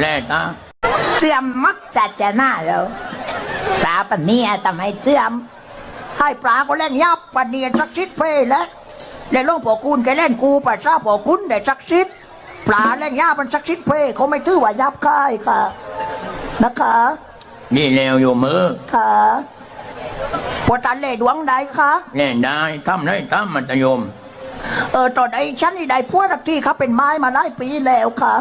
แล่ตาเสื่อมมักจะจะหน้าแล้วปลาปันนี้ทำให้เสื่อม ให้ปลาก็เล่นยับปันนี้สักชิดเพลแล้วในหลวงพ่อคูณแกเล่นกูปัสสาพ่อคุณได้สักชิดปลาเล่นยับมันสักชิดเพลเขาไม่ถือว่ายับค่ายค่ะ นะคะนี่แล้วอยู่มือค่ะปวดตันเล่ดวงใดคะเล่นได้ทำได้ทำมัธยม เออตอนไอ้ฉันนี่ได้พวกทักที่เขาเป็นไม้มาหลายปีแล้วค่ะ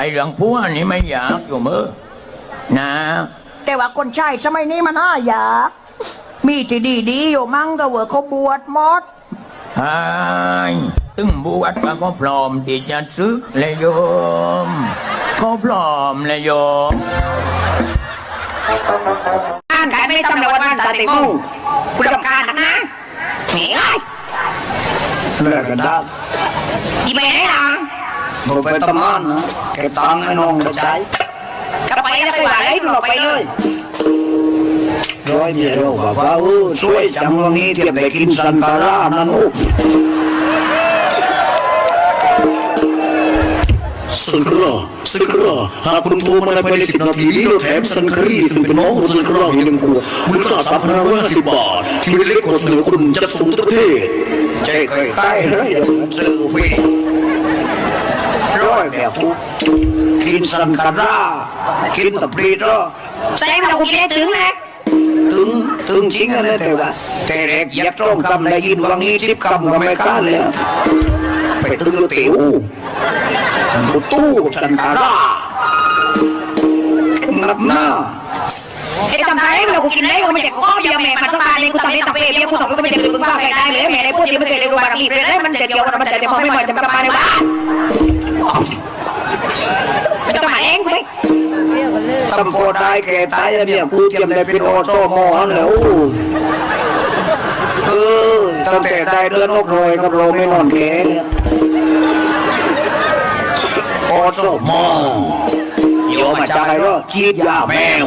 ไอ้เรื่องพวกนี้ไม่อยากอยู่มือนะ แต่ว่าคนใช้สมัยนี้มันน่าอยาก มีที่ดีๆอยู่มั่งก็เวอร์เขาบวชหมดไอ้ตึงบวชก็พร้อมที่จะซื้อเลยโยมเขาพร้อมเลยโยม อ่านการไม่ต้องระวังตาติมูคุณต้องการนะเหนื่อยเลิกกันได้ อีเมย์อะ ผมไปตำนานนะเก็บตังค์ให้น้องไปใช้ก็ไปแล้วไปว่าอะไรเราไปเลยร้อยเดียวบอกว่าเออช่วยจังวันนี้เทียบไปกินสันคารานั่นโอ้สันคาราสันคาราหากคุณโทรมาภายในสิบนาทีนี้เราแถมสันคารีซึ่งเป็นน้องของสันคาราอีกหนึ่งขวดมูลค่าสามพันห้าร้อยห้าสิบบาท ที่ไม่เล็กกว่าเสนอคุณจัดส่งทั่วประเทศใจเคยใกล้เลยเดี๋ยวซื้อไป ร้อยแบบปุ๊บกินสันคารากินตะปรีดอะแสดงว่าคุณกินได้ถึงนะถึงถึงจริงอะนะแต่ว่าแต่เด็กเหยัดตรงคำได้ยินวังนี้ทิพคำก็ไม่กล้าเลยอะไปถึงก็ติ๋วตู้สันคารางับหน้าไอ้ทำไมเราคุณกินได้คุณไม่ใช่ก็เดียวแม่มันต้องตายเลยคุณทำได้ทำเปรี้ยวคุณสองก็ไม่ได้คุณว่าใครได้เลยแม่ได้พูดที่ไม่เคยได้รู้บารมีเลยได้มันจะเดียวมันจะเดียวไม่หมดจะมาในบ้าน ไม่ต้องมาเองไม่ตำโพตายแก่ตายอะเนี่ยกูเตรียมได้เป็นโอโซมอนั่นและโอ้เออตั้งแต่ได้เดือนอกรอยกับเราไม่นอนแก่เนี่ยโอโซมอโยมาใจก็ชีดยาแมว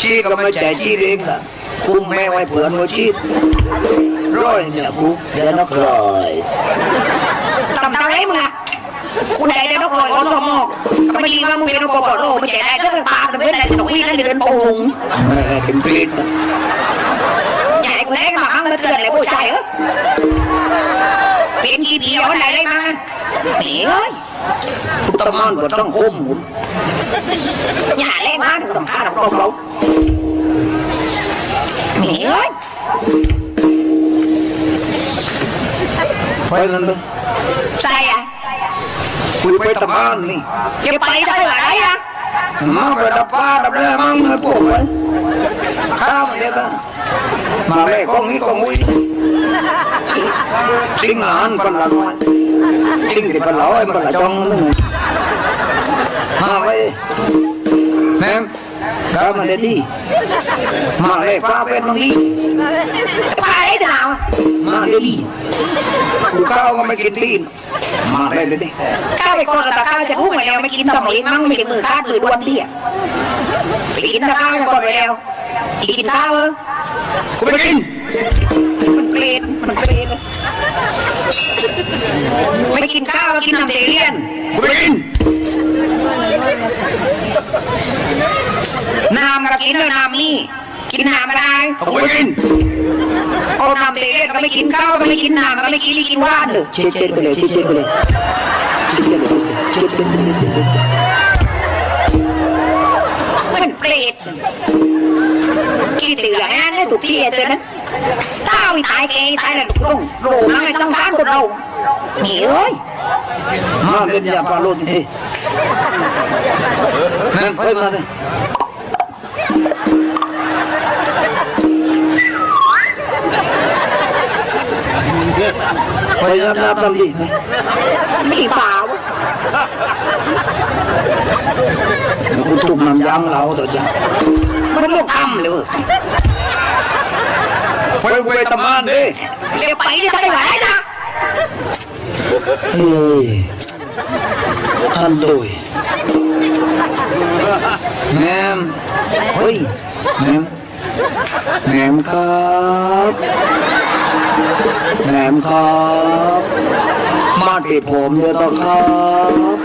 ชีก็ไม่ใช่ชีเองอะคุมแม่ไว้เผื่อหนูชีร้อยเนี่ยกูเดือนอกรอย ทำทำไรมึงอะคุณได้ได้นกลอยก็สมองก็ไม่ดีว่ามึงเป็นนกกอดโลไม่ใช่ได้เรื่องปากไม่ได้ตกวิ่งนั่นเดือนปูงแม่เป็นปีดใหญ่กูได้มามั่งเตือนเลยผู้ชายเออเป็นกี่เดียวไหนได้มาหนีเอ้ยพุทธมานก็ต้องคมหุ่นอย่าเล่นมากต้องฆ่าเราเราหนีเอ้ยไปนั่นเลยใส่อะ คุยไปตะบ้านนี่จะไปได้ไหนอะมาไปดับป้าดับแร่มั่งนะพวกไปข้าวมาเด็กมาแรกของนี้ของมุ้ยสิ่งอาหารปันละน้อยสิ่งที่ปันละอ้อยปันละจองนั่นมาไปแม่ข้าวมาเด็ดที่มาแรกป้าเป็นมังดีไปได้ดาวมาเด็ดที่กูข้าวก็ไม่กินที่มาแรกเด็ดที่ข้าวไปก่อนแต่ข้าวจะพูดไปแล้วไม่กินต่อเองมั่งไม่กินมือข้าถือวันเดียไปกินแต่ข้าวก่อนไปแล้วกินข้าวเออกูไม่กินมันเปลี่ยนมันเปลี่ยนไม่กินข้าวกินน้ำเลียนกูไม่กิน น้ำ ก็กินเลยน้ำนี่กินน้ำไม่ได้กูไม่กินเอาน้ำเลียนก็ไม่กินข้าวก็ไม่กินน้ำก็ไม่กินกินว่านเลยเช็ดเช็ดไปเลยเช็ดเช็ดไปเลยเช็ดเช็ดไปเลยเช็ดเช็ดเช็ดเช็ดเช็ดเช็ดมันเปรตกี่เตือนนะเนี่ยถูกที่เตือนนั้นเต้าตายเกตายแล้วลงโหลมาไม่ต้องการคนเราหนีเอ้ยมาเล่นยาปลาโลดนี่นั่นเพิ่มมาสิพยายามนับลำดีมีเปล่ากูตุ่มน้ำยางเราตัวจ้ะมันลูกทำเลยไปไปตำนานดิเรียกไปจะไปไหนนะเฮ้ยอันตุยแหนมเฮ้ยแหนมแหนมครับ แหนมครับมาที่ผมเยอะต่อครับ